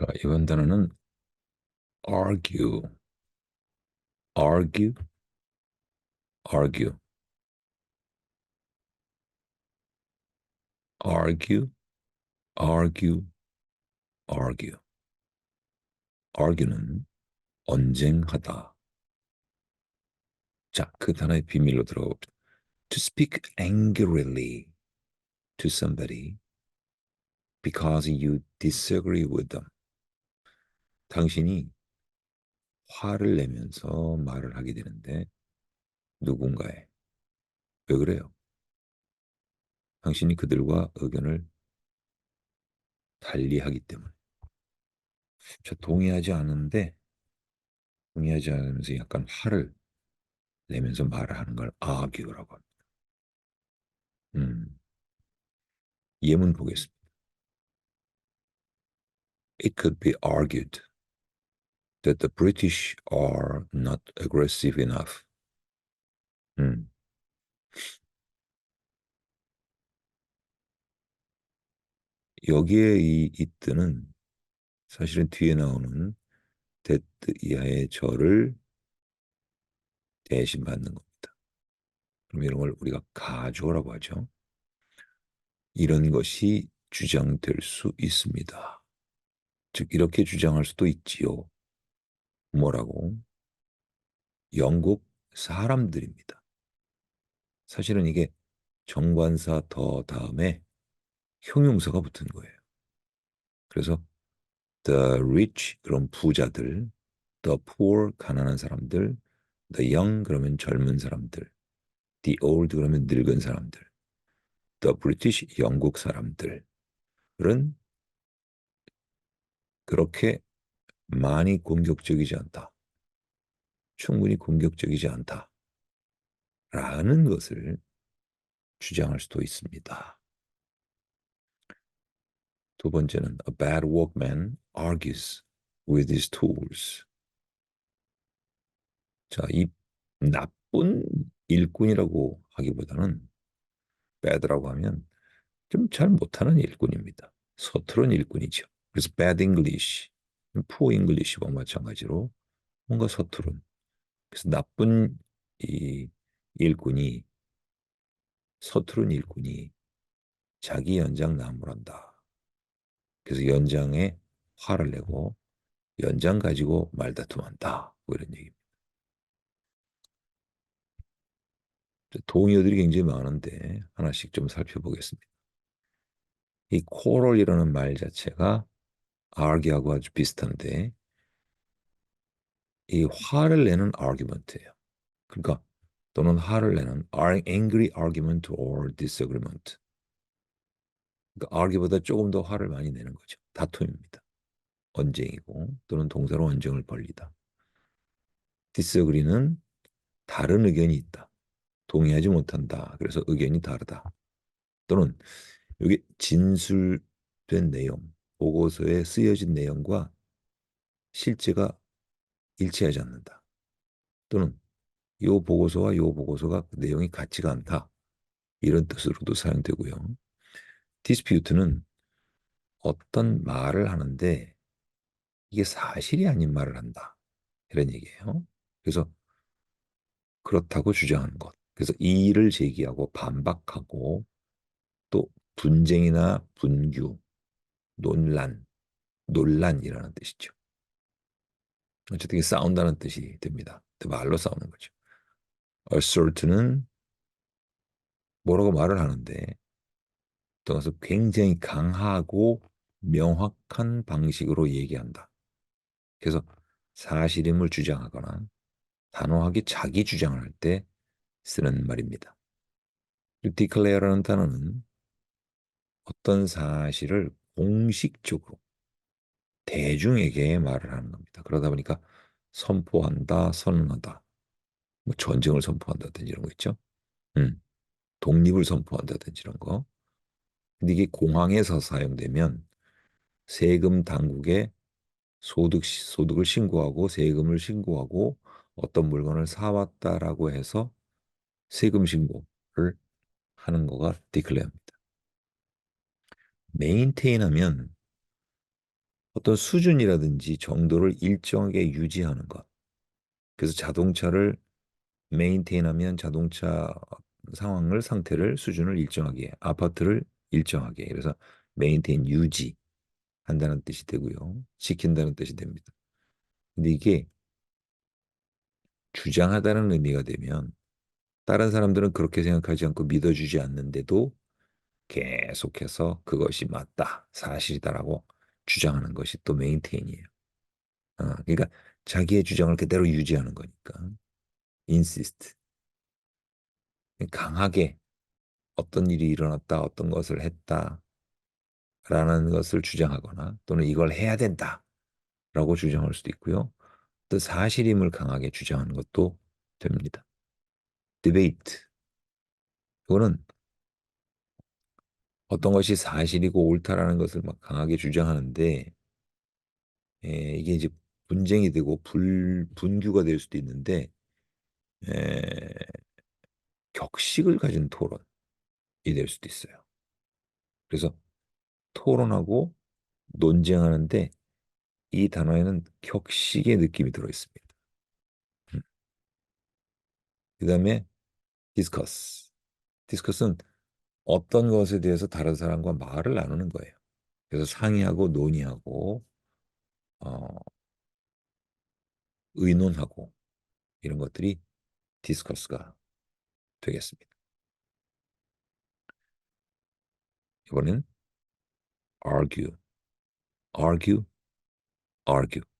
자, 이번 단어는 argue, argue, argue, argue, argue, argue. argue는 언쟁하다. 자, 그 단어의 비밀로 들어가 봅시다. To speak angrily to somebody because you disagree with them. 당신이 화를 내면서 말을 하게 되는데 누군가에 왜 그래요? 당신이 그들과 의견을 달리하기 때문에 저 동의하지 않은데 동의하지 않으면서 약간 화를 내면서 말을 하는 걸 argue라고 합니다. 음, 예문 보겠습니다. It could be argued that the British are not aggressive enough. 음. 여기에 이 이뜨는 사실은 뒤에 나오는 that 이하의 절을 대신 받는 겁니다. 그럼 이런 걸 우리가 가조라고 하죠. 이런 것이 주장될 수 있습니다. 즉 이렇게 주장할 수도 있지요. 뭐라고? 영국 사람들입니다. 사실은 이게 정관사 더 다음에 형용사가 붙은 거예요. 그래서 the rich 그런 부자들, the poor 가난한 사람들, the young 그러면 젊은 사람들, the old 그러면 늙은 사람들, the British 영국 사람들은 그렇게 많이 공격적이지 않다. 충분히 공격적이지 않다. 라는 것을 주장할 수도 있습니다. 두 번째는 a bad workman argues with his tools. 자, 이 나쁜 일꾼이라고 하기보다는 bad라고 하면 좀 잘 못하는 일꾼입니다. 서투른 일꾼이죠. 그래서 bad English, poor English와 마찬가지로 뭔가 서투른. 그래서 나쁜 이 일꾼이 서투른 일꾼이 자기 연장 나무란다. 그래서 연장에 화를 내고 연장 가지고 말다툼한다. 뭐 이런 얘기입니다. 동의어들이 굉장히 많은데 하나씩 좀 살펴보겠습니다. 이 코럴이라는 말 자체가 argue하고 아주 비슷한데 이 화를 내는 argument예요. 그러니까 또는 화를 내는 angry argument or disagreement. 그러니까 argue보다 조금 더 화를 많이 내는 거죠. 다툼입니다. 언쟁이고 또는 동사로 언쟁을 벌리다. disagree는 다른 의견이 있다. 동의하지 못한다. 그래서 의견이 다르다. 또는 여기 진술된 내용, 보고서에 쓰여진 내용과 실제가 일치하지 않는다. 또는 이 보고서와 이 보고서가 그 내용이 같지가 않다. 이런 뜻으로도 사용되고요. 디스퓨트는 어떤 말을 하는데 이게 사실이 아닌 말을 한다. 이런 얘기예요. 그래서 그렇다고 주장하는 것. 그래서 이의를 제기하고 반박하고 또 분쟁이나 분규, 논란, 논란이라는 뜻이죠. 어쨌든 싸운다는 뜻이 됩니다. 말로 싸우는 거죠. assert는 뭐라고 말을 하는데 떠나서 굉장히 강하고 명확한 방식으로 얘기한다. 그래서 사실임을 주장하거나 단호하게 자기 주장을 할 때 쓰는 말입니다. declare라는 단어는 어떤 사실을 공식적으로 대중에게 말을 하는 겁니다. 그러다 보니까 선포한다, 선언하다, 뭐 전쟁을 선포한다든지 이런 거 있죠. 음, 독립을 선포한다든지 이런 거. 근데 이게 공항에서 사용되면 세금 당국에 소득 소득을 신고하고 세금을 신고하고 어떤 물건을 사왔다라고 해서 세금 신고를 하는 거가 디클레어입니다. 메인테인 하면 어떤 수준이라든지 정도를 일정하게 유지하는 것. 그래서 자동차를 메인테인하면 자동차 상황을 상태를 수준을 일정하게 아파트를 일정하게 그래서 메인테인 유지 한다는 뜻이 되고요. 지킨다는 뜻이 됩니다. 근데 이게 주장하다는 의미가 되면 다른 사람들은 그렇게 생각하지 않고 믿어주지 않는데도 계속해서 그것이 맞다, 사실이다라고 주장하는 것이 또 메인테인이에요. 어, 그러니까 자기의 주장을 그대로 유지하는 거니까. insist. 강하게 어떤 일이 일어났다, 어떤 것을 했다, 라는 것을 주장하거나 또는 이걸 해야 된다, 라고 주장할 수도 있고요. 또 사실임을 강하게 주장하는 것도 됩니다. debate. 이거는 어떤 것이 사실이고 옳다라는 것을 막 강하게 주장하는데 에, 이게 이제 분쟁이 되고 불, 분규가 될 수도 있는데 에, 격식을 가진 토론이 될 수도 있어요. 그래서 토론하고 논쟁하는데 이 단어에는 격식의 느낌이 들어 있습니다. 음. 그 다음에 discuss. discuss는 어떤 것에 대해서 다른 사람과 말을 나누는 거예요. 그래서 상의하고 논의하고 어, 의논하고 이런 것들이 디스커스가 되겠습니다. 이번엔 argue, argue, argue.